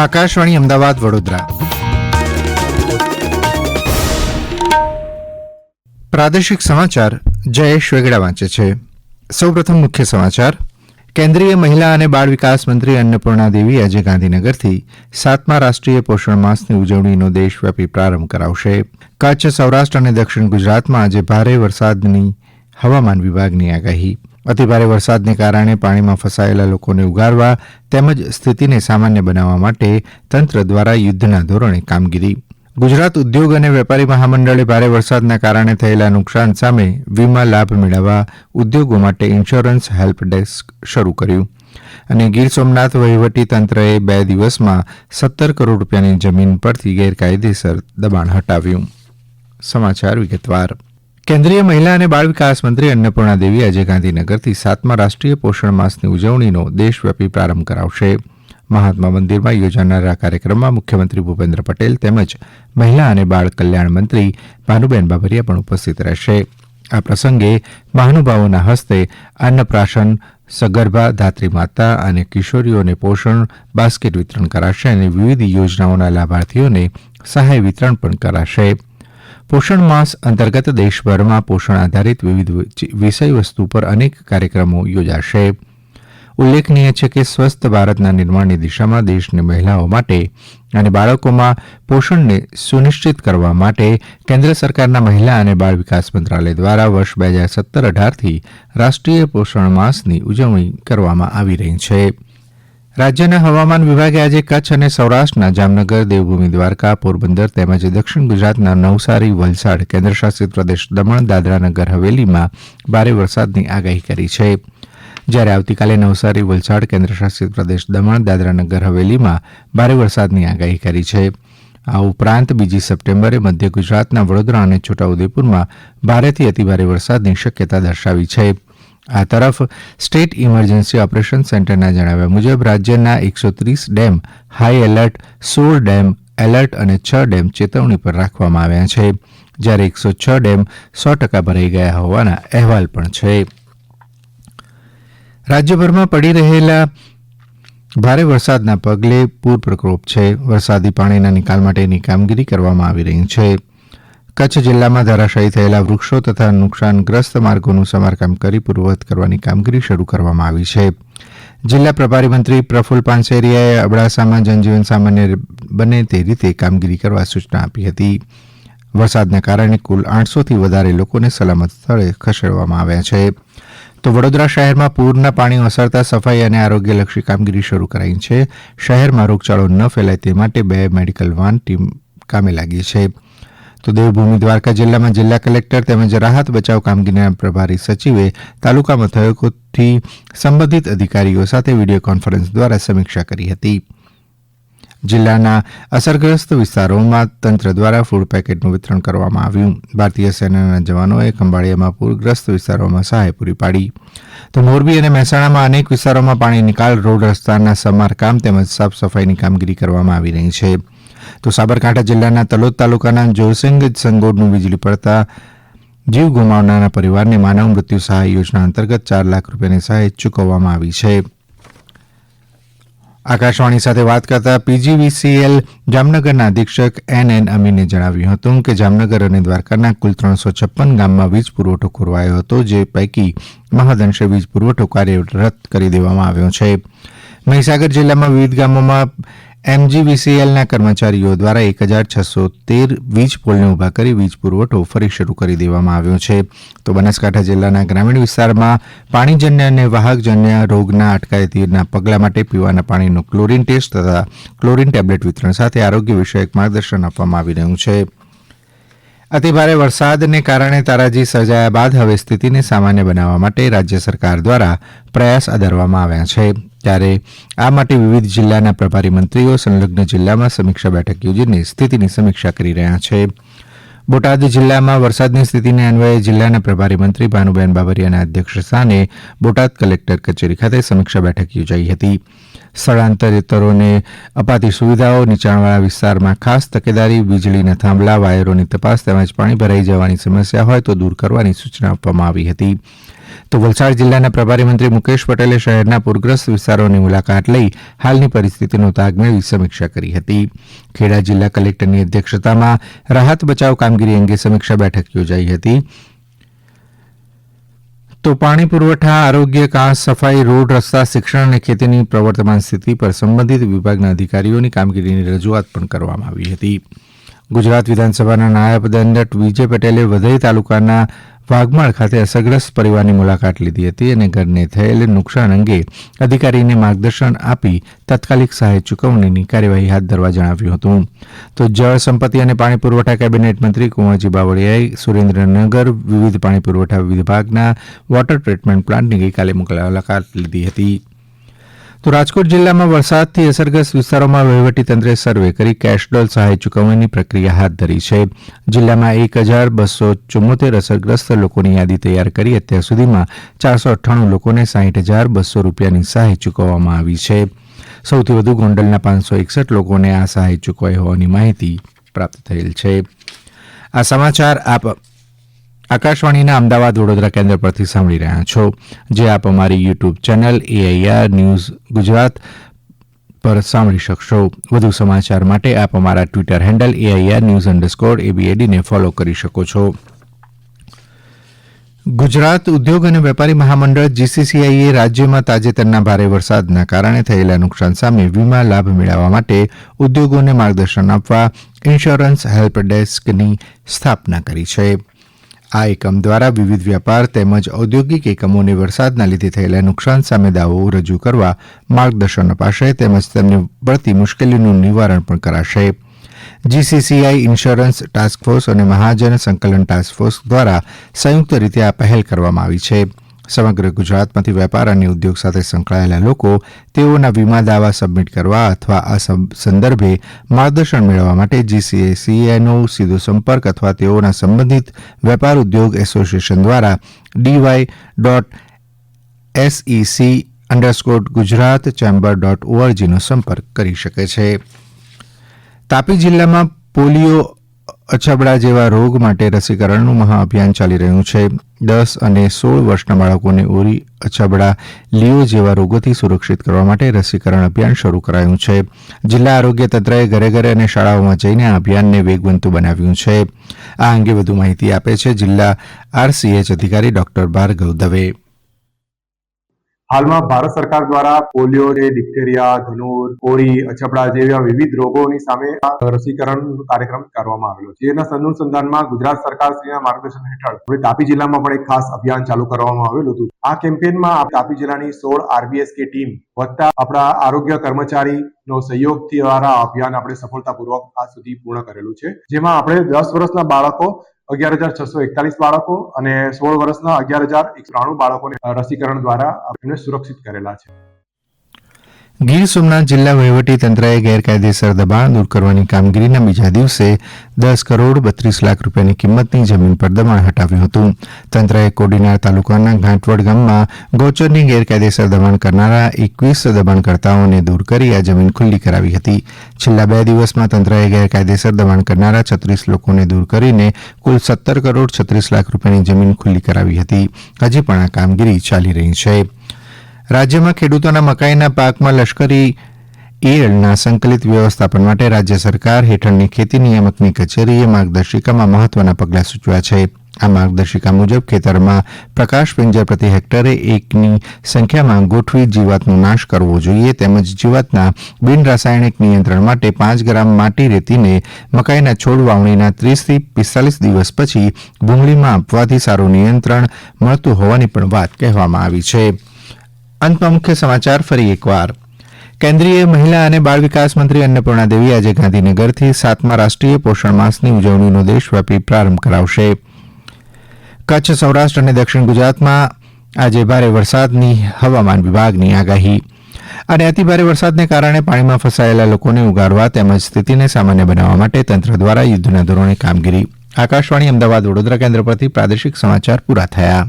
આકાશવાણી અમદાવાદ વડોદરા. પ્રાદેશિક સમાચાર જયેશ વેગડા વાંચે છે. સૌપ્રથમ મુખ્ય સમાચાર. કેન્દ્રીય મહિલા અને બાળ વિકાસ મંત્રી અન્નપૂર્ણા દેવી આજે ગાંધીનગરથી સાતમા રાષ્ટ્રીય પોષણ માસની ઉજવણીનો દેશવ્યાપી પ્રારંભ કરાવશે. કચ્છ, સૌરાષ્ટ્ર અને દક્ષિણ ગુજરાતમાં આજે ભારે વરસાદની હવામાન વિભાગની આગાહી. અતિભારે વરસાદને કારણે પાણીમાં ફસાયેલા લોકોને ઉગારવા તેમજ સ્થિતિને સામાન્ય બનાવવા માટે તંત્ર દ્વારા યુદ્ધના ધોરણે કામગીરી. ગુજરાત ઉદ્યોગ અને વેપારી મહામંડળે ભારે વરસાદના કારણે થયેલા નુકસાન સામે વીમા લાભ મેળવવા ઉદ્યોગો માટે ઇન્સ્યોરન્સ હેલ્પ ડેસ્ક શરૂ કર્યું. અને ગીર સોમનાથ વહીવટી તંત્રએ બે દિવસમાં સત્તર કરોડ રૂપિયાની જમીન પરથી ગેરકાયદેસર દબાણ હટાવ્યું. સમાચાર વિગતવાર. કેન્દ્રીય મહિલા અને બાળ વિકાસ મંત્રી અન્નપૂર્ણા દેવી આજે ગાંધીનગરથી સાતમા રાષ્ટ્રીય પોષણ માસની ઉજવણીનો દેશવ્યાપી પ્રારંભ કરાવશે. મહાત્મા મંદિરમાં યોજાનારા કાર્યક્રમમાં મુખ્યમંત્રી ભૂપેન્દ્ર પટેલ તેમજ મહિલા અને બાળ કલ્યાણ મંત્રી ભાનુબેન બાબરિયા પણ ઉપસ્થિત રહેશે. આ પ્રસંગે મહાનુભાવોના હસ્તે અન્નપ્રાશન, સગર્ભા, ધાત્રી માતા અને કિશોરીઓને પોષણ, બાસ્કેટ વિતરણ કરાશે અને વિવિધ યોજનાઓના લાભાર્થીઓને સહાય વિતરણ પણ કરાશે. પોષણ માસ અંતર્ગત દેશભરમાં પોષણ આધારિત વિવિધ વિષયવસ્તુ પર અનેક કાર્યક્રમો યોજાશે. ઉલ્લેખનીય છે કે સ્વસ્થ ભારતના નિર્માણની દિશામાં દેશની મહિલાઓ માટે અને બાળકોમાં પોષણને સુનિશ્ચિત કરવા માટે કેન્દ્ર સરકારના મહિલા અને બાળ વિકાસ મંત્રાલય દ્વારા વર્ષ બે હજાર સત્તર અઢારથી રાષ્ટ્રીય પોષણ માસની ઉજવણી કરવામાં આવી રહી છે. રાજ્યના હવામાન વિભાગે આજે કચ્છ અને સૌરાષ્ટ્રના જામનગર, દેવભૂમિ, દ્વારકા, પોરબંદર તેમજ દક્ષિણ ગુજરાતના નવસારી, વલસાડ, કેન્દ્રશાસિત પ્રદેશ દમણ, દાદરાનગર, હવેલીમાં ભારે વરસાદની આગાહી કરી છે. જ્યારે આવતીકાલે નવસારી, વલસાડ, કેન્દ્રશાસિત પ્રદેશ દમણ, દાદરાનગર, હવેલીમાં ભારે વરસાદની આગાહી કરી છે. આ ઉપરાંત બીજી સપ્ટેમ્બરે મધ્ય ગુજરાતના વડોદરા અને છોટાઉદેપુરમાં ભારેથી અતિભારે વરસાદની શક્યતા દર્શાવી છે. આ તરફ સ્ટેટ ઇમરજન્સી ઓપરેશન સેન્ટરના જણાવ્યા મુજબ રાજ્યના એકસો ત્રીસ ડેમ, હાઈ એલર્ટ, સોળ ડેમ, એલર્ટ અને છ ડેમ ચેતવણી પર રાખવામાં આવ્યા છે. જ્યારે એકસો છ ડેમ સો ટકા ભરાઈ ગયા હોવાના અહેવાલ પણ છે. રાજ્યભરમાં પડી રહેલા ભારે વરસાદના પગલે પૂર પ્રકોપ છે. વરસાદી પાણીના નિકાલ માટેની કામગીરી કરવામાં આવી રહી છે. કચ્છ જિલ્લામાં ધરાશાયી થયેલા વૃક્ષો તથા નુકસાનગ્રસ્ત માર્ગોનું સમારકામ કરી પૂર્વવત કરવાની કામગીરી શરૂ કરવામાં આવી છે. જિલ્લા પ્રભારી મંત્રી પ્રફલ્લ પાનસેરિયાએ અબડાસામાં જનજીવન સામાન્ય બને તે રીતે કામગીરી કરવા સૂચના આપી હતી. વરસાદના કારણે કુલ આઠસોથી વધારે લોકોને સલામત સ્થળે ખસેડવામાં આવ્યા છે. તો વડોદરા શહેરમાં પૂરના પાણી ઓસરતા સફાઈ અને આરોગ્યલક્ષી કામગીરી શરૂ કરાઈ છે. શહેરમાં રોગચાળો ન ફેલાય તે માટે બે મેડિકલ વાન ટીમ કામે લાગી છે. તો દેવભૂમિ દ્વારકા જિલ્લામાં જિલ્લા કલેક્ટર તેમજ રાહત બચાવ કામગીરીના પ્રભારી સચિવે તાલુકા મથકોથી સંબંધિત અધિકારીઓ સાથે વીડિયો કોન્ફરન્સ દ્વારા સમીક્ષા કરી હતી. જિલ્લાના અસરગ્રસ્ત વિસ્તારોમાં તંત્ર દ્વારા ફૂડ પેકેટનું વિતરણ કરવામાં આવ્યું. ભારતીય સેનાના જવાનોએ ખંભાળિયામાં પૂરગ્રસ્ત વિસ્તારોમાં સહાય પૂરી પાડી. તો મોરબી અને મહેસાણામાં અનેક વિસ્તારોમાં પાણી નિકાલ, રોડ રસ્તાના સમારકામ તેમજ સાફ સફાઈની કામગીરી કરવામાં આવી રહી છે. તો સાબરકાંઠા જિલ્લાના તલોદ તાલુકાના જોરસિંગ સંગોડનું વીજળી પડતા જીવ ગુમાવનારના પરિવારને માનવ મૃત્યુ સહાય યોજના અંતર્ગત ચાર લાખ રૂપિયાની સહાય ચૂકવવામાં આવી છે. આકાશવાણી સાથે વાત કરતા પીજીવીસીએલ જામનગરના અધિક્ષક એન એન અમીને જણાવ્યું હતું કે જામનગર અને દ્વારકાના કુલ ત્રણસો છપ્પન ગામમાં વીજ પુરવઠો ખોરવાયો હતો, જે પૈકી મહદઅંશે વીજ પુરવઠો કાર્યરત કરી દેવામાં આવ્યો છે. મહીસાગર જિલ્લામાં વિવિધ ગામોમાં એમજીવીસીએલના કર્મચારીઓ દ્વારા એક હજાર છસો તેર વીજ પોલને ઊભા કરી વીજ પુરવઠો ફરી શરૂ કરી દેવામાં આવ્યો છે. તો બનાસકાંઠા જિલ્લાના ગ્રામીણ વિસ્તારમાં પાણીજન્ય અને વાહકજન્ય રોગના અટકાયતીના પગલાં માટે પીવાના પાણીનો ક્લોરીન ટેસ્ટ તથા ક્લોરીન ટેબ્લેટ વિતરણ સાથે આરોગ્ય વિષયક માર્ગદર્શન આપવામાં આવી રહ્યું છે. અતિભારે વરસાદને કારણે તારાજી સર્જાયા બાદ હવે સ્થિતિને સામાન્ય બનાવવા માટે રાજ્ય સરકાર દ્વારા પ્રયાસ આદરવામાં આવ્યા છે. ત્યારે આ માટે વિવિધ જિલ્લાના પ્રભારી મંત્રીઓ સંલગ્ન જિલ્લામાં સમીક્ષા બેઠક યોજીને સ્થિતિની સમીક્ષા કરી રહ્યા છે. બોટાદ જિલ્લામાં વરસાદની સ્થિતિને અન્વયે જિલ્લાના પ્રભારી મંત્રી ભાનુબેન બાબરિયાના અધ્યક્ષસ્થાને બોટાદ કલેક્ટર કચેરી ખાતે સમીક્ષા બેઠક યોજાઈ હતી. સ્થળાંતરિતોને અપાતી સુવિધાઓ નીચાણવાળા વિસ્તારમાં ખાસ તકેદારી, વીજળીના થાંભલા, વાયરોની તપાસ તેમજ પાણી ભરાઈ જવાની સમસ્યા હોય તો દૂર કરવાની સૂચના આપવામાં આવી હતી. તો વલસાડ જિલ્લાના પ્રભારી મંત્રી મુકેશ પટેલે શહેરના પૂરગ્રસ્ત વિસ્તારોની મુલાકાત લઈ હાલની પરિસ્થિતિનો તાગ મેળવી સમીક્ષા કરી હતી. ખેડા જિલ્લા કલેક્ટરની અધ્યક્ષતામાં રાહત બચાવ કામગીરી અંગે સમીક્ષા બેઠક યોજાઈ હતી. તો પાણી પુરવઠા, આરોગ્ય, કાંસ, સફાઈ, રોડ, રસ્તા, શિક્ષણ અને ખેતીની પ્રવર્તમાન સ્થિતિ પર સંબંધિત વિભાગના અધિકારીઓની કામગીરીની રજૂઆત પણ કરવામાં આવી હતી. ગુજરાત વિધાનસભાના નાયબ દંડક વિજય પટેલે વધઈ તાલુકાના વાઘમાળ ખાતે અસરગ્રસ્ત પરિવારની મુલાકાત લીધી હતી અને ઘરને થયેલ નુકસાન અંગે અધિકારીને માર્ગદર્શન આપી તાત્કાલિક સહાય ચૂકવણીની કાર્યવાહી હાથ ધરવા જણાવ્યું હતું. તો જળ સંપત્તિ અને પાણી પુરવઠા કેબિનેટ મંત્રી કુંવરજી બાવળિયાએ સુરેન્દ્રનગર વિવિધ પાણી પુરવઠા વિભાગના વોટર ટ્રીટમેન્ટ પ્લાન્ટની ગઈકાલે મુલાકાત લીધી હતી. તો રાજકોટ જિલ્લામાં વરસાદથી અસરગ્રસ્ત વિસ્તારોમાં વહીવટીતંત્રે સર્વે કરી કેશડોલ સહાય ચૂકવણીની પ્રક્રિયા હાથ ધરી છે. જિલ્લામાં એક હજાર બસો ચુમ્મોતેર અસરગ્રસ્ત લોકોની યાદી તૈયાર કરી અત્યાર સુધીમાં ચારસો અઠ્ઠાણું લોકોને સાહીઠ હજાર બસો રૂપિયાની સહાય ચૂકવવામાં આવી છે. સૌથી વધુ ગોંડલના પાંચસો એકસઠ લોકોને આ સહાય ચૂકવાઈ હોવાની માહિતી પ્રાપ્ત થયેલ છે. આ સમાચાર આપ આકાશવાણીના અમદાવાદ વડોદરા કેન્દ્ર પરથી સાંભળી રહ્યા છો જે આપ અમારી YouTube channel AIR news Gujarat પર સાંભળી શકશો. વધુ સમાચાર માટે આપ અમારા Twitter handle AIR news underscore એબીએડીને follow કરી શકો છો. ગુજરાત ઉદ્યોગ અને વેપારી મહામંડળ જીસીસીઆઈએ રાજ્યમાં તાજેતરના ભારે વરસાદના કારણે થયેલા નુકસાન સામે વીમા લાભ મેળવવા માટે ઉદ્યોગોને માર્ગદર્શન આપવા ઇન્સ્યોરન્સ હેલ્પ ડેસ્કની સ્થાપના કરી છે. આ એકમ દ્વારા વિવિધ વ્યાપાર તેમજ ઔદ્યોગિક એકમોને વરસાદના લીધે થયેલા નુકસાન સામે દાવો રજૂ કરવા માર્ગદર્શન અપાશે તેમજ તેમને પડતી મુશ્કેલીનું નિવારણ પણ કરાશે. જીસીસીઆઈ ઇન્સ્યોરન્સ ટાસ્ક ફોર્સ અને મહાજન સંકલન ટાસ્ક ફોર્સ દ્વારા સંયુક્ત રીતે આ પહેલ કરવામાં આવી છે. સમગ્ર ગુજરાતમાંથી વેપાર અને ઉદ્યોગ સાથે સંકળાયેલા લોકો તેઓના વીમા દાવા સબમિટ કરવા અથવા આ સંદર્ભે માર્ગદર્શન મેળવવા માટે જીસીસીઆઈનો સીધો સંપર્ક અથવા તેઓના સંબંધિત વેપાર ઉદ્યોગ એસોસિએશન દ્વારા DY dot SEC underscore Gujarat chamber dot ઓઆરજીનો સંપર્ક કરી શકે છે. તાપી જિલ્લામાં પોલિયો અછબડા જેવા રોગ માટે રસીકરણનું મહાઅભિયાન ચાલી રહ્યું છે. દસ અને સોળ વર્ષના બાળકોને ઓરી અછબડા લીઓ જેવા રોગોથી સુરક્ષિત કરવા માટે રસીકરણ અભિયાન શરૂ કરાયું છે. જિલ્લા આરોગ્ય તંત્રએ ઘરે ઘરે અને શાળાઓમાં જઈને આ અભિયાનને વેગવંતુ બનાવ્યું છે. આ અંગે વધુ માહિતી આપે છે જિલ્લા આરસીએચ અધિકારી ડોક્ટર ભાર્ગવ દવે. હાલમાં ભારત સરકાર દ્વારા પોલિયો છે ડિપ્ટેરિયા ધનુર કોરી અછબડા જેવા વિવિધ રોગોની સામે રસીકરણ કાર્યક્રમ કરવામાં આવેલો છે. જેના અનુસંધાનમાં ગુજરાત સરકાર શ્રીના માર્ગદર્શન હેઠળ હવે તાપી જિલ્લામાં પણ એક ખાસ અભિયાન ચાલુ કરવામાં આવેલું હતું. આ કેમ્પેનમાં તાપી જિલ્લાની સોળ આરબીએસ કે ટીમ વત્તા આપણા આરોગ્ય કર્મચારી નો સહયોગ દ્વારા અભિયાન આપણે સફળતાપૂર્વક આ સુધી પૂર્ણ કરેલું છે. જેમાં આપણે દસ વર્ષના બાળકો અગિયાર હજાર છસો એકતાલીસ બાળકો અને સોળ વર્ષના અગિયાર હજાર એકસો બાળકોને રસીકરણ દ્વારા એમને સુરક્ષિત કરેલા છે. ગીર સોમનાથ જિલ્લા વહીવટી તંત્રએ ગેરકાયદેસર દબાણ દૂર કરવાની કામગીરીના બીજા દિવસે દસ કરોડ બત્રીસ લાખ રૂપિયાની કિંમતની જમીન પર દબાણ હટાવ્યું હતું. તંત્રએ કોડીનાર તાલુકાના ઘાંટવડ ગામમાં ગોચરની ગેરકાયદેસર દબાણ કરનારા એકવીસ દબાણકર્તાઓને દૂર કરી આ જમીન ખુલ્લી કરાવી હતી. છેલ્લા બે દિવસમાં તંત્રએ ગેરકાયદેસર દબાણ કરનારા છત્રીસ લોકોને દૂર કરીને કુલ સત્તર કરોડ છત્રીસ લાખ રૂપિયાની જમીન ખુલ્લી કરાવી હતી. હજી પણ આ કામગીરી ચાલી રહી છે. રાજ્યમાં ખેડૂતોના મકાઈના પાકમાં લશ્કરી ઈયળના સંકલિત વ્યવસ્થાપન માટે રાજ્ય સરકાર હેઠળની ખેતી નિયામકની કચેરીએ માર્ગદર્શિકામાં મહત્વના પગલાં સૂચવ્યા છે. આ માર્ગદર્શિકા મુજબ ખેતરમાં પ્રકાશ પિંજર પ્રતિ હેક્ટરે એકની સંખ્યામાં ગોઠવી જીવાતનો નાશ કરવો જોઈએ તેમજ જીવાતના બિન રાસાયણિક નિયંત્રણ માટે પાંચ ગ્રામ માટી રેતીને મકાઈના છોડ વાવણીના ત્રીસથી પિસ્તાલીસ દિવસ પછી ભૂંગળીમાં આપવાથી સારું નિયંત્રણ મળતું હોવાની પણ વાત કહેવામાં આવી છે. અંતમાં મુખ્ય સમાચાર ફરી એકવાર. કેન્દ્રીય મહિલા અને બાળ વિકાસ મંત્રી અન્નપૂર્ણા દેવી આજે ગાંધીનગરથી સાતમા રાષ્ટ્રીય પોષણ માસની ઉજવણીનો દેશવ્યાપી પ્રારંભ કરાવશે. કચ્છ, સૌરાષ્ટ્ર અને દક્ષિણ ગુજરાતમાં આજે ભારે વરસાદની હવામાન વિભાગની આગાહી. અને અતિભારે વરસાદને કારણે પાણીમાં ફસાયેલા લોકોને ઉગારવા તેમજ સ્થિતિને સામાન્ય બનાવવા માટે તંત્ર દ્વારા યુદ્ધના ધોરણે કામગીરી. આકાશવાણી અમદાવાદ વડોદરા કેન્દ્ર પરથી પ્રાદેશિક સમાચાર પૂરા થયા.